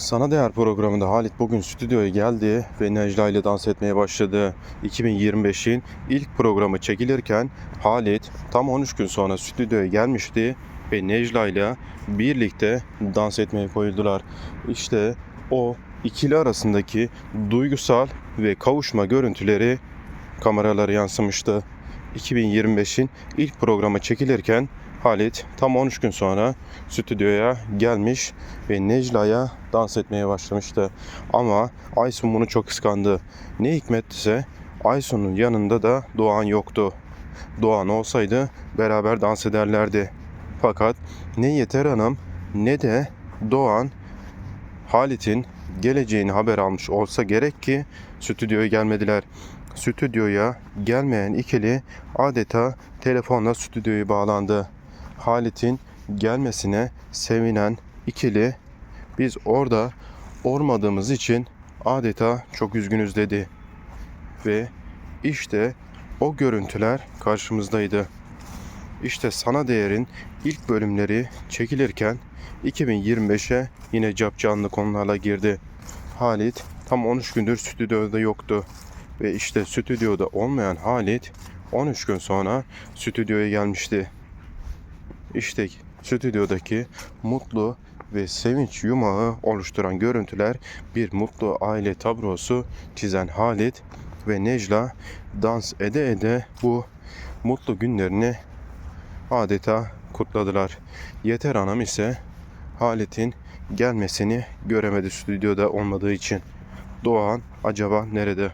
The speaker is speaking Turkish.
Sana Değer programında Halit bugün stüdyoya geldi ve Necla ile dans etmeye başladı. 2025'in ilk programı çekilirken Halit tam 13 gün sonra stüdyoya gelmişti ve Necla ile birlikte dans etmeye koyuldular. İşte o ikili arasındaki duygusal ve kavuşma görüntüleri kameralara yansımıştı. 2025'in ilk programı çekilirken Halit tam 13 gün sonra stüdyoya gelmiş ve Necla'ya dans etmeye başlamıştı. Ama Aysun bunu çok kıskandı. Ne hikmetse Aysun'un yanında da Doğan yoktu. Doğan olsaydı beraber dans ederlerdi. Fakat ne Yeter Hanım ne de Doğan Halit'in geleceğini haber almış olsa gerek ki stüdyoya gelmediler. Stüdyoya gelmeyen ikili adeta telefonla stüdyoya bağlandı. Halit'in gelmesine sevinen ikili biz orada olmadığımız için adeta çok üzgünüz dedi. Ve işte o görüntüler karşımızdaydı. İşte Sana Değer'in ilk bölümleri çekilirken 2025'e yine cap canlı konularla girdi. Halit tam 13 gündür stüdyoda yoktu. Ve işte stüdyoda olmayan Halit 13 gün sonra stüdyoya gelmişti. İşte stüdyodaki mutlu ve sevinç yumağı oluşturan görüntüler bir mutlu aile tablosu çizen Halit ve Necla dans ede ede bu mutlu günlerini adeta kutladılar. Yeter Hanım ise Halit'in gelmesini göremedi stüdyoda olmadığı için. Doğan acaba nerede?